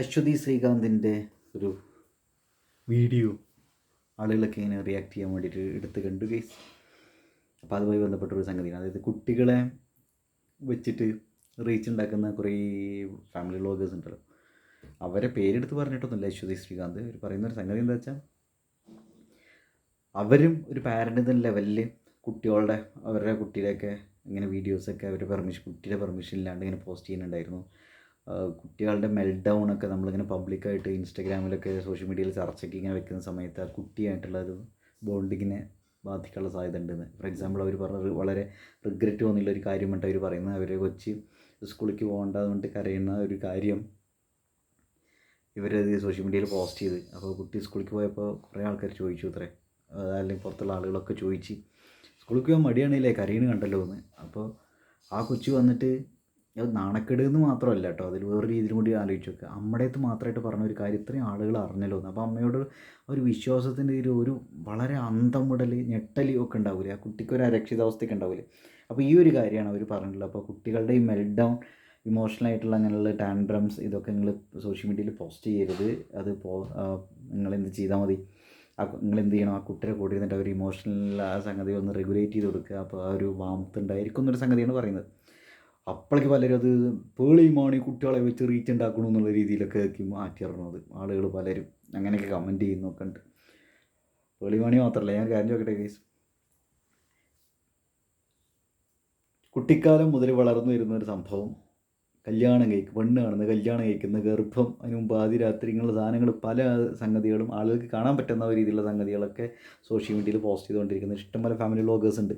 അശ്വതി ശ്രീകാന്തിന്റെ ഒരു വീഡിയോ ആളുകളൊക്കെ ഇങ്ങനെ റിയാക്ട് ചെയ്യാൻ വേണ്ടിയിട്ട് എടുത്ത് കണ്ടു ഗൈസ് അപ്പോൾ അതുമായി ബന്ധപ്പെട്ട ഒരു സംഗതിയാണ്. അതായത് കുട്ടികളെ വെച്ചിട്ട് റീച്ച് ഉണ്ടാക്കുന്ന കുറേ ഫാമിലി വ്ളോഗേഴ്സ് ഉണ്ടല്ലോ. അവരെ പേരെടുത്ത് പറഞ്ഞിട്ടൊന്നുമില്ല അശ്വതി ശ്രീകാന്ത്. അവർ പറയുന്ന ഒരു സംഗതി എന്താ വെച്ചാൽ അവരും ഒരു പാരന്റ് എന്ന ലെവലിൽ കുട്ടികളുടെ അവരുടെ കുട്ടിയുടെയൊക്കെ ഇങ്ങനെ വീഡിയോസൊക്കെ അവരുടെ പെർമിഷൻ കുട്ടിയുടെ പെർമിഷൻ ഇല്ലാണ്ട് ഇങ്ങനെ പോസ്റ്റ് ചെയ്യുന്നുണ്ടായിരുന്നു. കുട്ടികളുടെ മെൽറ്റ് ഡൗൺ ഒക്കെ നമ്മളിങ്ങനെ പബ്ലിക്കായിട്ട് ഇൻസ്റ്റാഗ്രാമിലൊക്കെ സോഷ്യൽ മീഡിയയിൽ ചർച്ചയ്ക്ക് ഇങ്ങനെ വെക്കുന്ന സമയത്ത് ആ കുട്ടിയായിട്ടുള്ള ഒരു ബോണ്ടിങ്ങിനെ ബാധിക്കാനുള്ള സാധ്യത ഉണ്ടെന്ന് ഫോർ എക്സാമ്പിൾ അവർ പറഞ്ഞ വളരെ റിഗ്രറ്റ് തോന്നിയുള്ള ഒരു കാര്യമായിട്ട് അവർ പറയുന്നത് അവർ കൊച്ച് സ്കൂളിലേക്ക് പോകേണ്ടതുകൊണ്ട് കരയുന്ന ഒരു കാര്യം ഇവരത് സോഷ്യൽ മീഡിയയിൽ പോസ്റ്റ് ചെയ്ത്. അപ്പോൾ കുട്ടി സ്കൂളിലേക്ക് പോയപ്പോൾ കുറേ ആൾക്കാർ ചോദിച്ചു അത്രേ അല്ലെങ്കിൽ പുറത്തുള്ള ആളുകളൊക്കെ ചോദിച്ച് സ്കൂളിൽ പോകാൻ മടിയാണല്ലേ? കരയണ് കണ്ടല്ലോ എന്ന്. അപ്പോൾ ആ കൊച്ചു വന്നിട്ട് അത് നാണക്കേട് എന്ന് മാത്രമല്ല കേട്ടോ അതിൽ വേറെ രീതിയിലും കൂടി ആലോചിച്ച് നോക്കുക അമ്മയുടേത് മാത്രമായിട്ട് പറഞ്ഞ ഒരു കാര്യം ഇത്രയും ആളുകൾ അറിഞ്ഞല്ലോ എന്ന്. അപ്പോൾ അമ്മയോട് ഒരു വിശ്വാസത്തിന്റെ ഒരു ഒരു വളരെ അന്തം മുടൽ ഞെട്ടൽ ഒക്കെ ഉണ്ടാവില്ലേ ആ കുട്ടിക്ക് ഒരു അരക്ഷിതാവസ്ഥയൊക്കെ ഉണ്ടാവില്ലേ അപ്പോൾ ഈ ഒരു കാര്യമാണ് അവർ പറഞ്ഞിട്ടുള്ളത്. അപ്പോൾ കുട്ടികളുടെ ഈ മെൽറ്റ് ഡൗൺ ഇമോഷണൽ ആയിട്ടുള്ള അങ്ങനെയുള്ള ടാൻഡ്രംസ് ഇതൊക്കെ നിങ്ങൾ സോഷ്യൽ മീഡിയയിൽ പോസ്റ്റ് ചെയ്യരുത്. അത് പോ നിങ്ങൾ എന്ത് ചെയ്താൽ മതി. ആ നിങ്ങൾ എന്ത് ചെയ്യണം? ആ കുട്ടിയുടെ കൂടെ ഇരുന്നിട്ട് അവർ ഇമോഷണൽ ആ സംഗതി ഒന്ന് റെഗുലേറ്റ് ചെയ്ത് കൊടുക്കുക. അപ്പോൾ ആ ഒരു വാമത്ത് ഉണ്ടായിരിക്കും എന്നൊരു സംഗതിയാണ് പറയുന്നത്. അപ്പോഴേക്ക് പലരും അത് പേളിയുമാണ് ഈ കുട്ടികളെ വെച്ച് റീച്ച് ഉണ്ടാക്കണം എന്നുള്ള രീതിയിലൊക്കെ ആക്കി മാറ്റി ഇറങ്ങുന്നത് ആളുകൾ പലരും അങ്ങനെയൊക്കെ കമന്റ് ചെയ്യുന്നൊക്കെ ഉണ്ട്. പേളിമാണി മാത്രമല്ല ഞാൻ കാര്യം ചോദിക്കട്ടെ ഗൈസ് കുട്ടിക്കാലം മുതൽ വളർന്നു വരുന്ന ഒരു സംഭവം. കല്യാണം കഴിക്കും പെണ്ണ് കാണുന്ന കല്യാണം കഴിക്കുന്ന ഗർഭം അതിന് മുമ്പ് ആദ്യ രാത്രി ഇങ്ങനെയുള്ള സാധനങ്ങൾ പല സംഗതികളും ആളുകൾക്ക് കാണാൻ പറ്റുന്ന രീതിയിലുള്ള സംഗതികളൊക്കെ സോഷ്യൽ മീഡിയയിൽ പോസ്റ്റ് ചെയ്തുകൊണ്ടിരിക്കുന്നത് ഇഷ്ടംപോലെ ഫാമിലി വ്ളോഗേഴ്സ് ഉണ്ട്.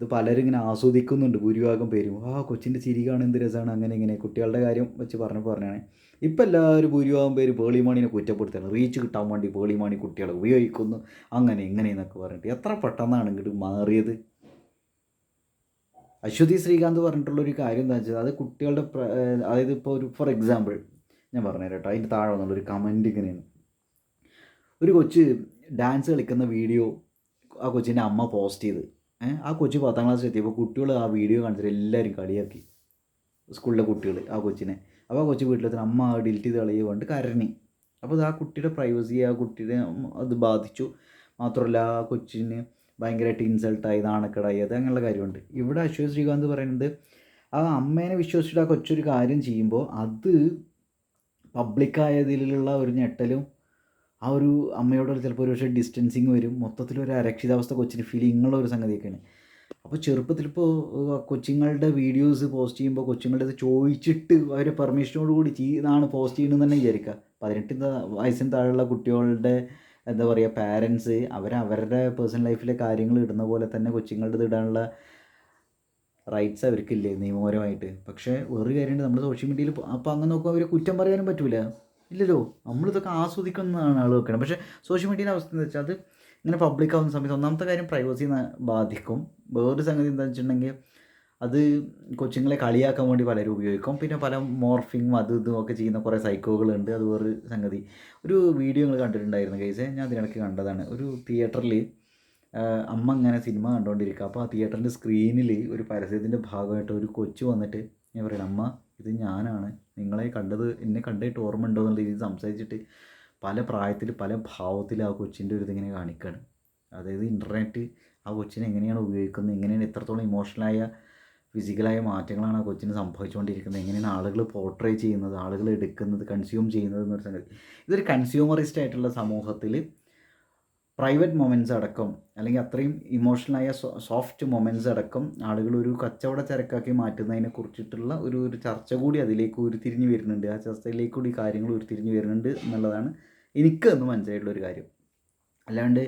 ഇത് പലരും ഇങ്ങനെ ആസ്വദിക്കുന്നുണ്ട്. ഭൂരിഭാഗം പേരും. ആ കൊച്ചിന്റെ ചിരി കാണാൻ എന്ത് രസമാണ്? അങ്ങനെ ഇങ്ങനെ കുട്ടികളുടെ കാര്യം വെച്ച് പറഞ്ഞു പറഞ്ഞാണ്. ഇപ്പം എല്ലാവരും ഭൂരിഭാഗം പേര് പേളിമാണിനെ കുറ്റപ്പെടുത്തുകയാണ്. റീച്ച് കിട്ടാൻ വേണ്ടി പേളിമാണി കുട്ടികളെ ഉപയോഗിക്കുന്നു. അങ്ങനെ ഇങ്ങനെ എന്നൊക്കെ പറഞ്ഞിട്ട്. എത്ര പെട്ടെന്നാണ് ഇങ്ങോട്ട് മാറിയത്? അശ്വതി ശ്രീകാന്ത് പറഞ്ഞിട്ടുള്ള ഒരു കാര്യം എന്താ വെച്ചാൽ അത് കുട്ടികളുടെ അതായത് ഇപ്പോൾ ഒരു ഫോർ എക്സാമ്പിൾ ഞാൻ പറഞ്ഞുതരാം കേട്ടോ. അതിന്റെ താഴെ വന്നുള്ളൊരു കമന്റ് ഇങ്ങനെയാണ്. ഒരു കൊച്ച് ഡാൻസ് കളിക്കുന്ന വീഡിയോ ആ കൊച്ചിന്റെ അമ്മ പോസ്റ്റ് ചെയ്ത്. ആ കൊച്ച് പത്താം ക്ലാസ്സിൽ എത്തിയപ്പോൾ കുട്ടികൾ ആ വീഡിയോ കാണിച്ചിട്ട് എല്ലാവരും കളിയാക്കി. സ്കൂളിലെ കുട്ടികൾ ആ കൊച്ചിനെ. അപ്പോൾ ആ കൊച്ചു വീട്ടിലെത്തി അമ്മ ഡിലീറ്റ് ചെയ്ത് കളയുക കൊണ്ട് കരഞ്ഞ്. അപ്പോൾ അത് ആ കുട്ടിയുടെ പ്രൈവസി ആ കുട്ടിയുടെ അത് ബാധിച്ചു. മാത്രമല്ല ആ കൊച്ചിന് ഭയങ്കരമായിട്ട് ഇൻസൾട്ടായി നാണക്കേടായി അത് അങ്ങനെയുള്ള കാര്യമുണ്ട്. ഇവിടെ അശ്വതി ശ്രീകാന്ത് പറയുന്നത് ആ അമ്മേനെ വിശ്വസിച്ചിട്ട് ആ കൊച്ചൊരു കാര്യം ചെയ്യുമ്പോൾ അത് പബ്ലിക്കായതിലുള്ള ഒരു ഞെട്ടലും ആ ഒരു അമ്മയോട് ചിലപ്പോൾ ഒരു പക്ഷേ ഡിസ്റ്റൻസിങ് വരും. മൊത്തത്തിലൊരു അരക്ഷിതാവസ്ഥ കൊച്ചിന് ഫീലിങ്ങുള്ള ഒരു സംഗതിയൊക്കെയാണ്. അപ്പോൾ ചെറുപ്പത്തിലിപ്പോൾ കൊച്ചുങ്ങളുടെ വീഡിയോസ് പോസ്റ്റ് ചെയ്യുമ്പോൾ കൊച്ചുങ്ങളുടെ ചോദിച്ചിട്ട് അവരെ പെർമിഷനോട് കൂടി ചെയ്താണ് പോസ്റ്റ് ചെയ്യണമെന്ന് തന്നെ വിചാരിക്കുക. പതിനെട്ട് വയസ്സിന് താഴെയുള്ള കുട്ടികളുടെ എന്താ പറയുക പാരൻസ് അവർ അവരുടെ പേഴ്സണൽ ലൈഫിലെ കാര്യങ്ങൾ ഇടുന്ന പോലെ തന്നെ കൊച്ചുങ്ങളുടെ ഇടാനുള്ള റൈറ്റ്സ് അവർക്കില്ലേ നിയമപരമായിട്ട്. പക്ഷേ വേറൊരു കാര്യമുണ്ട് നമ്മൾ സോഷ്യൽ മീഡിയയിൽ അപ്പോൾ അങ്ങനെ നോക്കുമ്പോൾ അവരെ കുറ്റം പറയാനും പറ്റൂല. ഇല്ലല്ലോ. നമ്മളിതൊക്കെ ആസ്വദിക്കുന്നതാണ് ആൾ വെക്കണം പക്ഷേ സോഷ്യൽ മീഡിയയുടെ അവസ്ഥ എന്ന് വെച്ചാൽ അത് ഇങ്ങനെ പബ്ലിക് ആവുന്ന സമയത്ത് ഒന്നാമത്തെ കാര്യം പ്രൈവസി ബാധിക്കും. വേറൊരു സംഗതി എന്താണെന്ന് വെച്ചിട്ടുണ്ടെങ്കിൽ അത് കൊച്ചുങ്ങളെ കളിയാക്കാൻ വേണ്ടി പലരും ഉപയോഗിക്കും. പിന്നെ പല മോർഫിങ്ങും അതും ഇതും ഒക്കെ ചെയ്യുന്ന കുറേ സൈക്കോകളുണ്ട് അത് വേറൊരു സംഗതി. ഒരു വീഡിയോ നിങ്ങൾ കണ്ടിട്ടുണ്ടായിരുന്നു കേസ് ഞാൻ അതിനിടയ്ക്ക് കണ്ടതാണ്. ഒരു തിയേറ്ററിൽ അമ്മ ഇങ്ങനെ സിനിമ കണ്ടുകൊണ്ടിരിക്കുക അപ്പോൾ ആ തിയേറ്ററിന്റെ സ്ക്രീനിൽ ഒരു പരസ്യത്തിന്റെ ഭാഗമായിട്ട് ഒരു കൊച്ചു വന്നിട്ട് ഞാൻ പറയുന്നത് അമ്മ ഇത് ഞാനാണ്. നിങ്ങളെ കണ്ടത് എന്നെ കണ്ടിട്ട് ഓർമ്മ ഉണ്ടോ എന്നുള്ള രീതിയിൽ സംസാരിച്ചിട്ട് പല പ്രായത്തിൽ പല ഭാവത്തിൽ ആ കൊച്ചിന്റെ ഒരു ഇതിങ്ങനെ കാണിക്കുകയാണ് അതായത് ഇന്റർനെറ്റ് ആ കൊച്ചിനെ എങ്ങനെയാണ് ഉപയോഗിക്കുന്നത് എങ്ങനെയാണ് എത്രത്തോളം ഇമോഷണലായ ഫിസിക്കലായ മാറ്റങ്ങളാണ് ആ കൊച്ചിന് സംഭവിച്ചുകൊണ്ടിരിക്കുന്നത് എങ്ങനെയാണ് ആളുകൾ പോർട്രേ ചെയ്യുന്നത് ആളുകൾ എടുക്കുന്നത് കൺസ്യൂം ചെയ്യുന്നത് എന്നൊരു സംഗതി. ഇതൊരു കൺസ്യൂമറിസ്റ്റ് ആയിട്ടുള്ള സമൂഹത്തിൽ പ്രൈവറ്റ് മൊമെന്റ്സ് അടക്കം അല്ലെങ്കിൽ അത്രയും ഇമോഷണലായ സോഫ്റ്റ് മൊമെന്റ്സ് അടക്കം ആളുകൾ ഒരു കച്ചവട ചരക്കാക്കി മാറ്റുന്നതിനെ കുറിച്ചിട്ടുള്ള ഒരു ഒരു ചർച്ച കൂടി അതിലേക്ക് ഉരുത്തിരിഞ്ഞ് വരുന്നുണ്ട്. ആ ചർച്ചയിലേക്ക് കൂടി കാര്യങ്ങൾ ഉരുത്തിരിഞ്ഞ് വരുന്നുണ്ട് എന്നുള്ളതാണ് എനിക്ക് എന്ന് മനസ്സിലായിട്ടുള്ള ഒരു കാര്യം. അല്ലാണ്ട്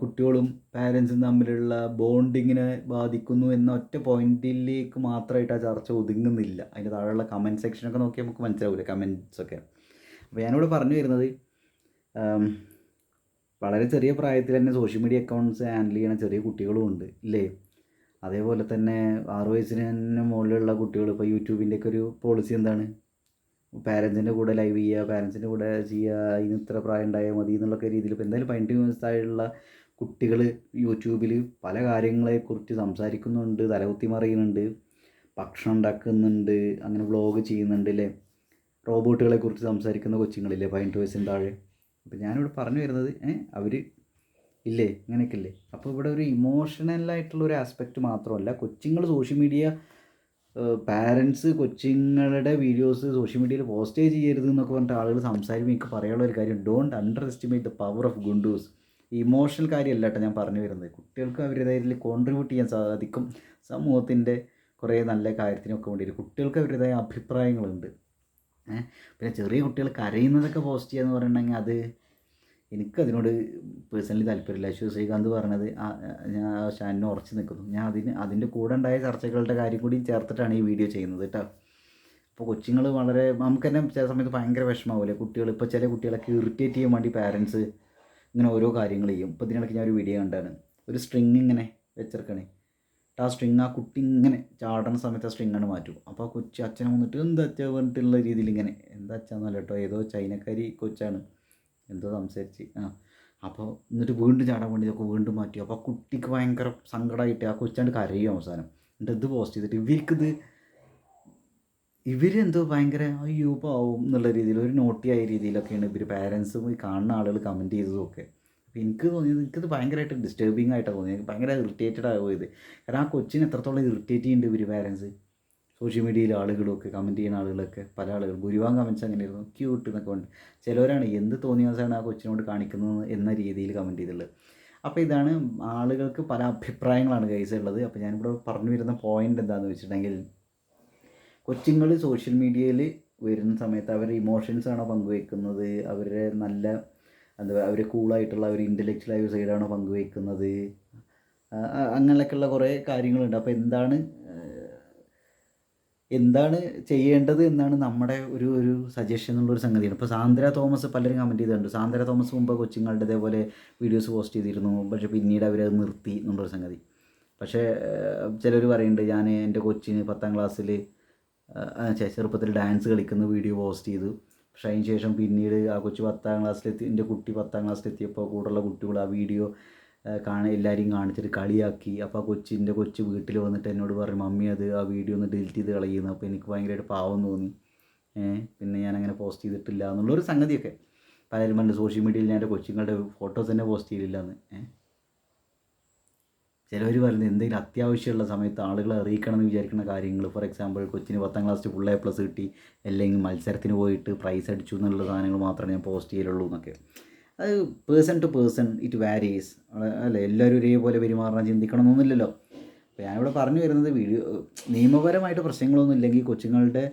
കുട്ടികളും പാരൻസും തമ്മിലുള്ള ബോണ്ടിങ്ങിനെ ബാധിക്കുന്നു എന്ന ഒറ്റ പോയിന്റിലേക്ക് മാത്രമായിട്ട് ആ ചർച്ച ഒതുങ്ങുന്നില്ല. അതിന്റെ താഴെയുള്ള കമന്റ് സെക്ഷനൊക്കെ നോക്കിയാൽ നമുക്ക് മനസ്സിലാവില്ല കമൻസൊക്കെ അപ്പോൾ ഞാനിവിടെ പറഞ്ഞു വരുന്നത് വളരെ ചെറിയ പ്രായത്തിൽ തന്നെ സോഷ്യൽ മീഡിയ അക്കൗണ്ട്സ് ഹാൻഡിൽ ചെയ്യണ ചെറിയ കുട്ടികളും ഉണ്ട് ഇല്ലേ? അതേപോലെ തന്നെ ആറു വയസ്സിന് തന്നെ മുകളിലുള്ള കുട്ടികൾ ഇപ്പോൾ യൂട്യൂബിന്റെയൊക്കെ ഒരു പോളിസി എന്താണ്? പാരൻസിന്റെ കൂടെ ലൈവ് ചെയ്യുക പാരൻസിന്റെ കൂടെ ചെയ്യുക അതിന് ഇത്ര പ്രായം ഉണ്ടായാൽ മതി എന്നുള്ളൊക്കെ രീതിയിൽ ഇപ്പോൾ എന്തായാലും പതിനെട്ട് വയസ്സായുള്ള കുട്ടികൾ യൂട്യൂബിൽ പല കാര്യങ്ങളെക്കുറിച്ച് സംസാരിക്കുന്നുണ്ട് തലകുത്തി മറിയുന്നുണ്ട് ഭക്ഷണം ഉണ്ടാക്കുന്നുണ്ട് അങ്ങനെ വ്ളോഗ് ചെയ്യുന്നുണ്ട് അല്ലേ റോബോട്ടുകളെ കുറിച്ച് സംസാരിക്കുന്ന കൊച്ചുങ്ങളില്ലേ പതിനെട്ട് വയസ്സിന് താഴെ? അപ്പോൾ ഞാനിവിടെ പറഞ്ഞു വരുന്നത് അവർ ഇല്ലേ? ഇങ്ങനെയൊക്കെ ഇല്ലേ അപ്പോൾ ഇവിടെ ഒരു ഇമോഷണലായിട്ടുള്ള ഒരു ആസ്പെക്റ്റ് മാത്രമല്ല കൊച്ചുങ്ങൾ സോഷ്യൽ മീഡിയ പാരൻസ് കൊച്ചുങ്ങളുടെ വീഡിയോസ് സോഷ്യൽ മീഡിയയിൽ പോസ്റ്റേ ചെയ്യരുത് എന്നൊക്കെ പറഞ്ഞിട്ട് ആളുകൾ സംസാരിക്കുമ്പോൾ എനിക്ക് പറയാനുള്ള ഒരു കാര്യം don't underestimate the power of ഗുണ്ടൂസ് emotional കാര്യമല്ല കേട്ടോ ഞാൻ പറഞ്ഞു വരുന്നത്. കുട്ടികൾക്ക് അവരുടേതായ കോൺട്രിബ്യൂട്ട് ചെയ്യാൻ സാധിക്കും. സമൂഹത്തിന്റെ കുറേ നല്ല കാര്യത്തിനൊക്കെ വേണ്ടിയിട്ട് കുട്ടികൾക്ക് അവരുടേതായ അഭിപ്രായങ്ങളുണ്ട്. പിന്നെ ചെറിയ കുട്ടികൾ കരയുന്നതൊക്കെ പോസ്റ്റ് ചെയ്യുക എന്ന് പറഞ്ഞിട്ടുണ്ടെങ്കിൽ അത് എനിക്കതിനോട് പേഴ്സണലി താല്പര്യമില്ല. അശ്വ ശ്രീകാന്ത് പറഞ്ഞത് ഞാൻ ഷാനിനെ ഉറച്ചു നിൽക്കുന്നു. ഞാൻ അതിന് അതിന്റെ കൂടെ ഉണ്ടായ ചർച്ചകളുടെ കാര്യം കൂടി ചേർത്തിട്ടാണ് ഈ വീഡിയോ ചെയ്യുന്നത് കേട്ടോ. അപ്പോൾ കൊച്ചുങ്ങൾ വളരെ നമുക്ക് തന്നെ ചില സമയത്ത് ഭയങ്കര വിഷമാവില്ലേ കുട്ടികൾ ഇപ്പോൾ ചില കുട്ടികളൊക്കെ ഇറിറ്റേറ്റ് ചെയ്യാൻ വേണ്ടി പാരൻസ് ഇങ്ങനെ ഓരോ കാര്യങ്ങൾ ചെയ്യും. ഇപ്പോൾ ഇതിനിടയ്ക്ക് ഞാൻ ഒരു വീഡിയോ കണ്ടാണ് ഒരു സ്ട്രിങ് ഇങ്ങനെ വെച്ചിരിക്കണേ. ആ സ്ട്രിങ് ആ കുട്ടി ഇങ്ങനെ ചാടണ സമയത്ത് ആ സ്ട്രിങ് അങ്ങോട്ട് മാറ്റും അപ്പോൾ ആ കൊച്ചു അച്ഛനെ വന്നിട്ട് എന്താ അച്ഛ? പറഞ്ഞിട്ടുള്ള രീതിയിൽ ഇങ്ങനെ എന്താ അച്ഛന്നല്ല കേട്ടോ ഏതോ ചൈനക്കാരി കൊച്ചാണ്. എന്തോ സംസാരിച്ച്. ആ. അപ്പോൾ എന്നിട്ട് വീണ്ടും ചാടാൻ വേണ്ടി ഒക്കെ വീണ്ടും മാറ്റി. അപ്പോൾ ആ കുട്ടിക്ക് ഭയങ്കര സങ്കടമായിട്ട് ആ കൊച്ചാണ്ട് കരയും അവസാനം. എന്നിട്ട് ഇത് പോസ്റ്റ് ചെയ്തിട്ട് ഇവർക്കിത് ഇവരെന്തോ ഭയങ്കര അയ്യോ പാവും എന്നുള്ള രീതിയിൽ ഒരു നോട്ടിയായ രീതിയിലൊക്കെയാണ് ഇവർ പാരൻസും കാണുന്ന ആളുകൾ കമന്റ് ചെയ്തതൊക്കെ അപ്പോൾ എനിക്ക് തോന്നിയത് എനിക്കത് ഭയങ്കരമായിട്ട് ഡിസ്റ്റർബിങ് ആയിട്ടാണ് തോന്നിയത്. എനിക്ക് ഭയങ്കര ഇറിറ്റേറ്റഡ് പോയത്. കാരണം ആ കൊച്ചിന് എത്രത്തോളം ഇറിറ്റേറ്റ് ചെയ്യുന്നുണ്ട് ഇവർ പാരൻസ് സോഷ്യൽ മീഡിയയിൽ ആളുകളൊക്കെ കമന്റ് ചെയ്യുന്ന ആളുകളൊക്കെ പല ആളുകൾ. ഭൂരിഭാഗം കമന്റ്സ് അങ്ങനെയായിരുന്നു. ക്യൂട്ട് എന്നൊക്കെ ഉണ്ട് ചിലവരാണ് എന്ത് തോന്നിയാസാണ് ആ കൊച്ചിനോട് കാണിക്കുന്നത് എന്ന രീതിയിൽ കമന്റ് ചെയ്തിട്ടുള്ളത്. അപ്പോൾ ഇതാണ് ആളുകൾക്ക് പല അഭിപ്രായങ്ങളാണ് കൈസ് ഉള്ളത്. അപ്പോൾ ഞാനിവിടെ പറഞ്ഞു വരുന്ന പോയിന്റ് എന്താണെന്ന് വെച്ചിട്ടുണ്ടെങ്കിൽ കൊച്ചുങ്ങൾ സോഷ്യൽ മീഡിയയിൽ വരുന്ന സമയത്ത് അവരുടെ ഇമോഷൻസ് ആണോ പങ്കുവെക്കുന്നത്? അവരുടെ നല്ല എന്താ അവർ കൂളായിട്ടുള്ള ഒരു ഇന്റലക്ച്വലായ ഒരു സൈഡാണ് പങ്കുവയ്ക്കുന്നത് അങ്ങനെയൊക്കെയുള്ള കുറേ കാര്യങ്ങളുണ്ട്. അപ്പോൾ എന്താണ് എന്താണ് ചെയ്യേണ്ടത് എന്നാണ് നമ്മുടെ ഒരു ഒരു സജഷൻ എന്നുള്ളൊരു സംഗതിയാണ്. ഇപ്പോൾ സാന്ദ്ര തോമസ് പലരും കമന്റ് ചെയ്തിട്ടുണ്ട്. സാന്ദ്ര തോമസ് മുമ്പ് കൊച്ചുങ്ങളുടെ ഇതേപോലെ വീഡിയോസ് പോസ്റ്റ് ചെയ്തിരുന്നു. പക്ഷേ പിന്നീട് അവരത് നിർത്തി എന്നുള്ളൊരു സംഗതി. പക്ഷേ ചിലർ പറയുന്നുണ്ട് ഞാൻ എന്റെ കൊച്ചിന് പത്താം ക്ലാസ്സിൽ ചെറുപ്പത്തിൽ ഡാൻസ് കളിക്കുന്ന വീഡിയോ പോസ്റ്റ് ചെയ്തു. പക്ഷേ ശേഷം പിന്നീട് ആ കൊച്ചു പത്താം ക്ലാസ്സിലെത്തി എന്റെ കുട്ടി പത്താം ക്ലാസ്സിലെത്തിയപ്പോൾ കൂടെയുള്ള കുട്ടികൾ ആ വീഡിയോ കാണാൻ എല്ലാവരെയും കാണിച്ചിട്ട് കളിയാക്കി. അപ്പോൾ ആ കൊച്ചിന്റെ കൊച്ചു വീട്ടിൽ വന്നിട്ട് എന്നോട് പറഞ്ഞു മമ്മി അത് ആ വീഡിയോ ഒന്ന് ഡിലീറ്റ് ചെയ്ത് കളയുന്നു. അപ്പോൾ എനിക്ക് ഭയങ്കരമായിട്ട് പാവം തോന്നി. പിന്നെ ഞാൻ അങ്ങനെ പോസ്റ്റ് ചെയ്തിട്ടില്ല എന്നുള്ളൊരു സംഗതിയൊക്കെ. പലരും പറഞ്ഞു സോഷ്യൽ മീഡിയയിൽ ഞാൻ എന്റെ കൊച്ചുങ്ങളുടെ ഫോട്ടോസ് തന്നെ പോസ്റ്റ് ചെയ്തില്ല എന്ന് ചിലവർ പറയുന്നത് എന്തെങ്കിലും അത്യാവശ്യമുള്ള സമയത്ത് ആളുകളെ അറിയിക്കണം എന്ന് വിചാരിക്കുന്ന കാര്യങ്ങൾ. ഫോർ എക്സാമ്പിൾ കൊച്ചിന് പത്താം ക്ലാസ് ഫുൾ എ പ്ലസ് കിട്ടി. അല്ലെങ്കിൽ മത്സരത്തിന് പോയിട്ട് പ്രൈസ് അടിച്ചു എന്നുള്ള സാധനങ്ങൾ മാത്രമേ ഞാൻ പോസ്റ്റ് ചെയ്യലുള്ളൂ എന്നൊക്കെ. അത് person to person it varies അല്ലേ? എല്ലാവരും ഒരേപോലെ പെരുമാറാൻ ചിന്തിക്കണമെന്നൊന്നുമില്ലല്ലോ. അപ്പോൾ ഞാനിവിടെ പറഞ്ഞു വരുന്നത് വീഡിയോ നിയമപരമായിട്ട് പ്രശ്നങ്ങളൊന്നും ഇല്ലെങ്കിൽ കൊച്ചുങ്ങളുടെ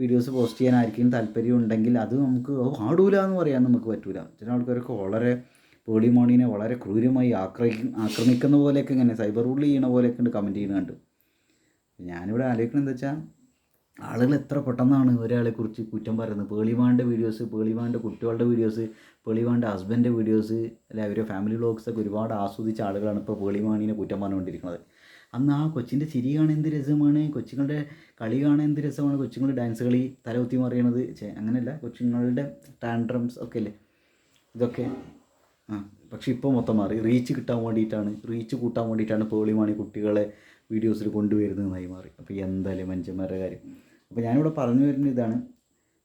വീഡിയോസ് പോസ്റ്റ് ആർക്കെങ്കിലും താല്പര്യം ഉണ്ടെങ്കിൽ അത് നമുക്ക് ആടൂല എന്ന് പറയാൻ നമുക്ക് പറ്റൂല. ചില ആൾക്കാരൊക്കെ വളരെ പേളി മോണിനെ വളരെ ക്രൂരമായി ആക്രമിക്കും ആക്രമിക്കുന്ന പോലെയൊക്കെ ഇങ്ങനെ സൈബർ ബുള്ളി ചെയ്യണ പോലെയൊക്കെ ഉണ്ട് കമന്റ് ചെയ്യുന്ന കണ്ടു. ഞാനിവിടെ ആലോചിക്കുന്നത് എന്താ വെച്ചാൽ ആളുകൾ എത്ര പെട്ടെന്നാണ് ഒരാളെ കുറിച്ച് കുറ്റം പറയുന്നത്. പേളിമാന്റെ വീഡിയോസ് പേളിമാന്റെ കുട്ടികളുടെ വീഡിയോസ് പേളിമാന്റെ ഹസ്ബൻഡിന്റെ വീഡിയോസ് അല്ലെ അവരുടെ ഫാമിലി വ്ളോഗ്സൊക്കെ ഒരുപാട് ആസ്വദിച്ച ആളുകളാണ് ഇപ്പോൾ പേളിമാണിനെ കുറ്റം പറഞ്ഞുകൊണ്ടിരിക്കുന്നത്. അന്ന് ആ കൊച്ചിന്റെ ചിരി കാണാൻ എന്ത് രസമാണ്? കൊച്ചുങ്ങളുടെ കളി കാണാൻ എന്ത് രസമാണ്? കൊച്ചുങ്ങളുടെ ഡാൻസ് കളി തലകുത്തി മറിയണത്? അങ്ങനെയല്ല. കൊച്ചുങ്ങളുടെ ടാൻഡ്രംസ് ഒക്കെ അല്ലേ ഇതൊക്കെ പക്ഷെ ഇപ്പോൾ മൊത്തം മാറി. റീച്ച് കിട്ടാൻ വേണ്ടിയിട്ടാണ് റീച്ച് കൂട്ടാൻ വേണ്ടിയിട്ടാണ് പേളിമാണി കുട്ടികളെ വീഡിയോസിൽ കൊണ്ടുവരുന്നതായി മാറി. അപ്പോൾ എന്തായാലും മനുഷ്യന്മാരുടെ കാര്യം. അപ്പോൾ ഞാനിവിടെ പറഞ്ഞു വരുന്ന ഇതാണ്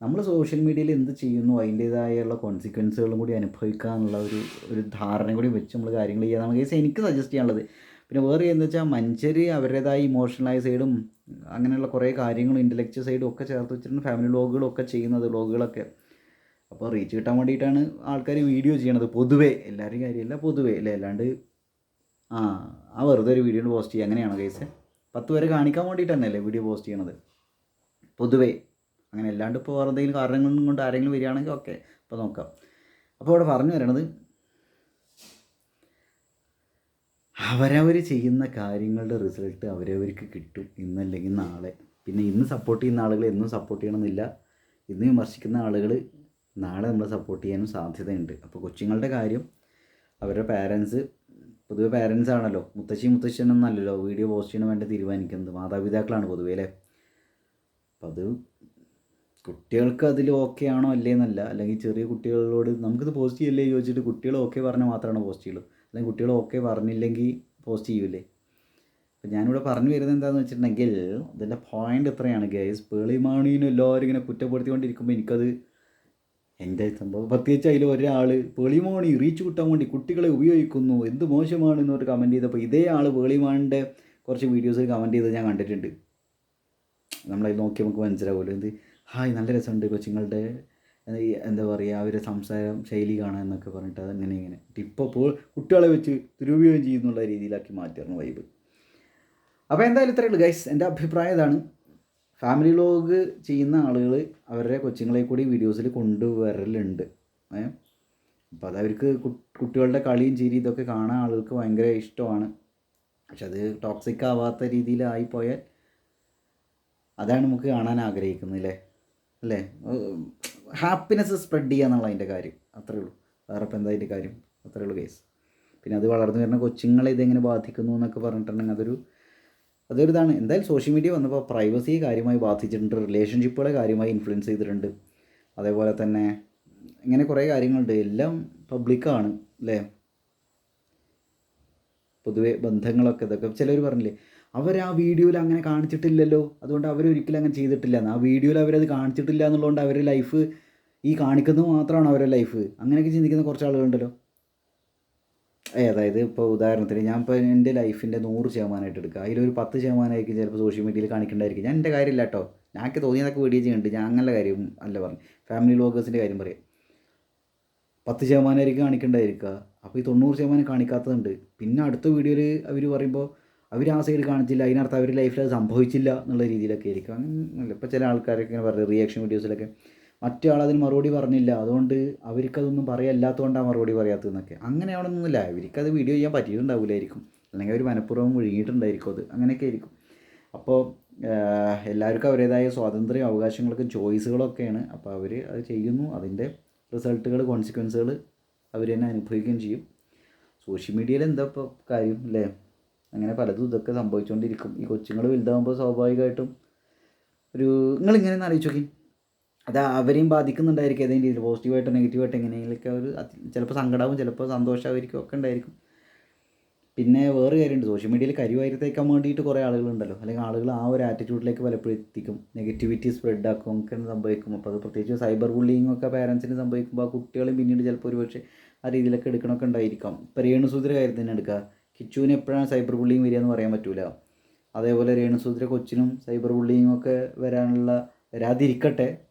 നമ്മൾ സോഷ്യൽ മീഡിയയിൽ എന്ത് ചെയ്യുന്നു അതിന്റേതായുള്ള കോൺസിക്വൻസുകളും കൂടി അനുഭവിക്കാനുള്ള ഒരു ഒരു ധാരണ കൂടി വെച്ച് നമ്മൾ കാര്യങ്ങൾ ചെയ്യാൻ കേസ് എനിക്ക് സജസ്റ്റ് ചെയ്യാനുള്ളത് പിന്നെ വേറെ എന്താ വെച്ചാൽ മനുഷ്യർ അവരുടേതായ ഇമോഷണലായ സൈഡും അങ്ങനെയുള്ള കുറേ കാര്യങ്ങളും ഇന്റലക്ച്വൽ സൈഡും ഒക്കെ ചേർത്ത് വെച്ചിട്ടുണ്ട്. ഫാമിലി വ്ളോഗുകളൊക്കെ ചെയ്യുന്നത് വ്ളോഗുകളൊക്കെ അപ്പോൾ റീച്ച് കിട്ടാൻ വേണ്ടിയിട്ടാണ് ആൾക്കാർ വീഡിയോ ചെയ്യണത്. പൊതുവേ എല്ലാവരും കാര്യമല്ല പൊതുവേ അല്ലേ? അല്ലാണ്ട് ആ ആ വെറുതെ ഒരു വീഡിയോ പോസ്റ്റ് ചെയ്യുക. അങ്ങനെയാണ് കേസ് പത്ത് പേരെ കാണിക്കാൻ വേണ്ടിയിട്ട് തന്നെയല്ലേ വീഡിയോ പോസ്റ്റ് ചെയ്യണത്? പൊതുവേ അങ്ങനെ അല്ലാണ്ട് ഇപ്പോൾ വേറെ എന്തെങ്കിലും കാരണങ്ങൾ കൊണ്ട് ആരെങ്കിലും വരികയാണെങ്കിൽ ഓക്കെ അപ്പോൾ നോക്കാം. അപ്പോൾ ഇവിടെ പറഞ്ഞു വരണത് അവരവർ ചെയ്യുന്ന കാര്യങ്ങളുടെ റിസൾട്ട് അവരവർക്ക് കിട്ടും ഇന്നല്ലെങ്കിൽ നാളെ. പിന്നെ ഇന്ന് സപ്പോർട്ട് ചെയ്യുന്ന ആളുകൾ എന്നും സപ്പോർട്ട് ചെയ്യണമെന്നില്ല. ഇന്ന് വിമർശിക്കുന്ന ആളുകൾ നാളെ നമ്മളെ സപ്പോർട്ട് ചെയ്യാനും സാധ്യതയുണ്ട്. അപ്പോൾ കൊച്ചുങ്ങളുടെ കാര്യം അവരുടെ പാരൻസ് പൊതുവെ പാരൻസ് ആണല്ലോ. മുത്തശ്ശി മുത്തശ്ശനൊന്നല്ലല്ലോ വീഡിയോ പോസ്റ്റ് ചെയ്യണം വേണ്ടി തീരുമാനിക്കുന്നത്. മാതാപിതാക്കളാണ് പൊതുവേ അല്ലേ? അപ്പം അത് കുട്ടികൾക്ക് അതിൽ ഓക്കെ ആണോ അല്ലേ എന്നല്ല. അല്ലെങ്കിൽ ചെറിയ കുട്ടികളോട് നമുക്കിത് പോസ്റ്റ് ചെയ്യല്ലേ? ചോദിച്ചിട്ട് കുട്ടികൾ ഓക്കെ പറഞ്ഞാൽ മാത്രമാണ് പോസ്റ്റ് ചെയ്യുള്ളൂ. അല്ലെങ്കിൽ കുട്ടികൾ ഓക്കെ പറഞ്ഞില്ലെങ്കിൽ പോസ്റ്റ് ചെയ്യൂലേ. അപ്പം ഞാനിവിടെ പറഞ്ഞു വരുന്നത് എന്താണെന്ന് വെച്ചിട്ടുണ്ടെങ്കിൽ ഇതിന്റെ പോയിന്റ് എത്രയാണ് ഗൈസ് പേളിമാണീനും എല്ലാവരും ഇങ്ങനെ കുറ്റപ്പെടുത്തിക്കൊണ്ടിരിക്കുമ്പോൾ എനിക്കത് എന്റെ സംഭവം. പ്രത്യേകിച്ച് അതിൽ ഒരാൾ പേളിമോണി റീച്ച് കിട്ടാൻ വേണ്ടി കുട്ടികളെ ഉപയോഗിക്കുന്നു. എന്ത് മോശമാണ് എന്നൊരു കമന്റ് ചെയ്തപ്പോൾ ഇതേ ആൾ പേളിമാണിന്റെ കുറച്ച് വീഡിയോസിൽ കമന്റ് ചെയ്ത് ഞാൻ കണ്ടിട്ടുണ്ട്. നമ്മളത് നോക്കി നമുക്ക് മനസ്സിലാവുമല്ലോ എന്ത്? ഹായ് നല്ല രസമുണ്ട് കൊച്ചുങ്ങളുടെ എന്താ പറയുക അവരുടെ സംസാരം ശൈലി കാണാൻ എന്നൊക്കെ പറഞ്ഞിട്ട് അതങ്ങനെ ഇങ്ങനെ. ഇപ്പോൾ കുട്ടികളെ വെച്ച് ദുരുപയോഗം ചെയ്യുന്നുള്ള രീതിയിലാക്കി മാറ്റിയിരുന്നു വൈബ് അപ്പോൾ എന്തായാലും ഇത്രയുള്ളൂ ഗൈസ് എന്റെ അഭിപ്രായം ഇതാണ്. ഫാമിലി വ്ളോഗ് ചെയ്യുന്ന ആളുകൾ അവരുടെ കൊച്ചുങ്ങളെ കൂടി വീഡിയോസിൽ കൊണ്ടുവരലുണ്ട്. ഏ? അപ്പോൾ അതവർക്ക് കുട്ടികളുടെ കളിയും ചിരി ഇതൊക്കെ കാണാൻ ആളുകൾക്ക് ഭയങ്കര ഇഷ്ടമാണ്. പക്ഷെ അത് ടോക്സിക് ആവാത്ത രീതിയിലായിപ്പോയാൽ അതാണ് നമുക്ക് കാണാൻ ആഗ്രഹിക്കുന്നത് അല്ലേ? അല്ലേ ഹാപ്പിനെസ് സ്പ്രെഡ് ചെയ്യുക എന്നുള്ള അതിന്റെ കാര്യം. അത്രേ ഉള്ളൂ. വേറെ ഇപ്പം എന്താ അതിന്റെ കാര്യം? അത്രേ ഉള്ളൂ കേസ് പിന്നെ അത് വളർന്നു വരുന്ന കൊച്ചുങ്ങളെ ഇതെങ്ങനെ ബാധിക്കുന്നു എന്നൊക്കെ പറഞ്ഞിട്ടുണ്ടെങ്കിൽ അതൊരു അതൊരു ഇതാണ് എന്തായാലും സോഷ്യൽ മീഡിയ വന്നപ്പോൾ പ്രൈവസിയെ കാര്യമായി ബാധിച്ചിട്ടുണ്ട്. റിലേഷൻഷിപ്പുകളെ കാര്യമായി ഇൻഫ്ലുവൻസ് ചെയ്തിട്ടുണ്ട്. അതേപോലെ തന്നെ ഇങ്ങനെ കുറേ കാര്യങ്ങളുണ്ട്. എല്ലാം പബ്ലിക്കാണ് അല്ലേ? പൊതുവെ ബന്ധങ്ങളൊക്കെ ഇതൊക്കെ. ചിലർ പറഞ്ഞില്ലേ അവർ ആ വീഡിയോയിൽ അങ്ങനെ കാണിച്ചിട്ടില്ലല്ലോ. അതുകൊണ്ട് അവരൊരിക്കലും അങ്ങനെ ചെയ്തിട്ടില്ല. ആ വീഡിയോയിൽ അവരത് കാണിച്ചിട്ടില്ല എന്നുള്ളതുകൊണ്ട് അവരുടെ ലൈഫ് ഈ കാണിക്കുന്നത് മാത്രമാണ് അവരുടെ ലൈഫ് അങ്ങനെയൊക്കെ ചിന്തിക്കുന്ന കുറച്ച് ആളുകളുണ്ടല്ലോ. അതായത് ഇപ്പോൾ ഉദാഹരണത്തിന് ഞാൻ ഇപ്പോൾ എന്റെ ലൈഫിന്റെ നൂറ് ശതമാനമായിട്ട് എടുക്കുക. അതിലൊരു പത്ത് ശതമാനമായിരിക്കും ചിലപ്പോൾ സോഷ്യൽ മീഡിയയിൽ കാണിക്കേണ്ടായിരിക്കും. ഞാൻ എന്റെ കാര്യമില്ല കേട്ടോ. ഞങ്ങൾക്ക് തോന്നിയതൊക്കെ വീഡിയോ ചെയ്യുന്നുണ്ട്. ഞാൻ അങ്ങനെ കാര്യം അല്ല പറഞ്ഞു ഫാമിലി ബ്ലോഗേഴ്സിന്റെ കാര്യം പറയാം. പത്ത് ശതമാനമായിരിക്കും കാണിക്കേണ്ടായിരിക്കുക. അപ്പോൾ ഈ തൊണ്ണൂറ് ശതമാനം കാണിക്കാത്തതുണ്ട്. പിന്നെ അടുത്ത വീഡിയോയിൽ അവർ പറയുമ്പോൾ അവർ ആ സൈഡ് കാണിച്ചില്ല. അതിനർത്ഥം അവർ ലൈഫിൽ അത് സംഭവിച്ചില്ല എന്നുള്ള രീതിയിലൊക്കെ ആയിരിക്കും. അങ്ങനെ ഇപ്പോൾ ചില ആൾക്കാരൊക്കെ ഇങ്ങനെ പറയുന്നത് റിയാക്ഷൻ വീഡിയോസിലൊക്കെ മറ്റേ ആളതിന് മറുപടി പറഞ്ഞില്ല. അതുകൊണ്ട് അവർക്കതൊന്നും പറയല്ലാത്തതുകൊണ്ടാണ് മറുപടി പറയാത്തതെന്നൊക്കെ അങ്ങനെയാണെന്നൊന്നുമില്ല. അവർക്കത് വീഡിയോ ചെയ്യാൻ പറ്റിയിട്ടുണ്ടാവില്ലായിരിക്കും അല്ലെങ്കിൽ അവർ മനഃപൂർവം ഒഴുകിയിട്ടുണ്ടായിരിക്കും അത്. അങ്ങനെയൊക്കെ ആയിരിക്കും അപ്പോൾ എല്ലാവർക്കും അവരുടേതായ സ്വാതന്ത്ര്യം അവകാശങ്ങളൊക്കെ ചോയ്സുകളൊക്കെയാണ്. അപ്പോൾ അവർ അത് ചെയ്യുന്നു. അതിന്റെ റിസൾട്ടുകൾ കോൺസിക്വൻസുകൾ അവർ തന്നെ അനുഭവിക്കുകയും ചെയ്യും. സോഷ്യൽ മീഡിയയിൽ എന്താ ഇപ്പോൾ കാര്യം അല്ലേ? അങ്ങനെ പലതും ഇതൊക്കെ സംഭവിച്ചുകൊണ്ടിരിക്കും. ഈ കൊച്ചുങ്ങൾ വലുതാകുമ്പോൾ സ്വാഭാവികമായിട്ടും ഒരു നിങ്ങളിങ്ങനെ ഒന്ന് ആലോചിച്ച് നോക്കി. അത് അവരെയും ബാധിക്കുന്നുണ്ടായിരിക്കും. ഏതെങ്കിലും രീതിയിൽ പോസിറ്റീവായിട്ടോ നെഗറ്റീവായിട്ടോ എങ്ങനെയെങ്കിലൊക്കെ അവർ ചിലപ്പോൾ സങ്കടമാവും ചിലപ്പോൾ സന്തോഷമായിരിക്കും ഒക്കെ ഉണ്ടായിരിക്കും. പിന്നെ വേറെ കാര്യമുണ്ട്. സോഷ്യൽ മീഡിയയിൽ കരിവായിരുത്തേക്കാൻ വേണ്ടിയിട്ട് കുറേ ആളുകളുണ്ടല്ലോ. അല്ലെങ്കിൽ ആളുകൾ ആ ഒരു ആറ്റിറ്റ്യൂഡിലേക്ക് പലപ്പോഴും എത്തിക്കും. നെഗറ്റിവിറ്റി സ്പ്രെഡ് ആക്കും ഒക്കെ സംഭവിക്കും. അപ്പോൾ അത് പ്രത്യേകിച്ച് സൈബർ ബുള്ളിങ് ഒക്കെ പാരൻസിന് സംഭവിക്കുമ്പോൾ ആ കുട്ടികളും പിന്നീട് ചിലപ്പോൾ ഒരുപക്ഷെ ആ രീതിയിലൊക്കെ എടുക്കണമൊക്കെ ഉണ്ടായിരിക്കാം. ഇപ്പോൾ രേണുസൂത്ര കാര്യം തന്നെ എടുക്കുക കിച്ചുവിന് എപ്പോഴാണ് സൈബർ ബുള്ളിങ് വരിക എന്ന് പറയാൻ പറ്റൂല. അതേപോലെ രേണുസൂത്ര കൊച്ചിനും സൈബർ ബുള്ളിങ് ഒക്കെ വരാനുള്ള വരാതിരിക്കട്ടെ.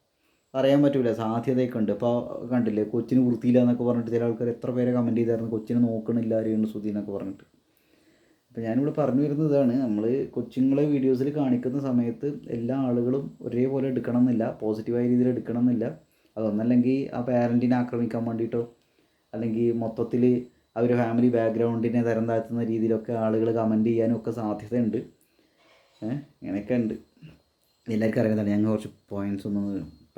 പറയാൻ പറ്റൂല. സാധ്യതയൊക്കെ ഉണ്ട് ഇപ്പോൾ കണ്ടില്ലേ കൊച്ചിന് വൃത്തിയില്ല എന്നൊക്കെ പറഞ്ഞിട്ട് ചില ആൾക്കാർ എത്ര പേരെ കമന്റ് ചെയ്തായിരുന്നു. കൊച്ചിനെ നോക്കണില്ല രേണുസുതി എന്നൊക്കെ പറഞ്ഞിട്ട്. അപ്പോൾ ഞാനിവിടെ പറഞ്ഞു വരുന്നത് ഇതാണ്. നമ്മൾ കൊച്ചുങ്ങളെ വീഡിയോസിൽ കാണിക്കുന്ന സമയത്ത് എല്ലാ ആളുകളും ഒരേപോലെ എടുക്കണം എന്നില്ല പോസിറ്റീവായ രീതിയിൽ എടുക്കണം എന്നില്ല അതൊന്നല്ലെങ്കിൽ ആ പാരന്റിനെ ആക്രമിക്കാൻ വേണ്ടിയിട്ടോ അല്ലെങ്കിൽ മൊത്തത്തിൽ ഒരു ഫാമിലി ബാക്ക്ഗ്രൗണ്ടിനെ തരം താഴ്ത്തുന്ന രീതിയിലൊക്കെ ആളുകൾ കമന്റ് ചെയ്യാനും ഒക്കെ സാധ്യതയുണ്ട്. ഏഹ് ഇങ്ങനെയൊക്കെ ഉണ്ട്. എല്ലാവർക്കും അറിയുന്നതാണ് ഞങ്ങൾ കുറച്ച് പോയിന്റ്സ് ഒന്ന്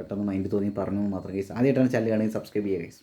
പെട്ടെന്ന് മൈൻഡ് തോന്നി പറഞ്ഞു മാത്രം കേസ് ആദ്യമായിട്ടാണ് ചാനൽ കാണുകയും സബ്സ്ക്രൈബ് ചെയ്യുക ഗൈസ്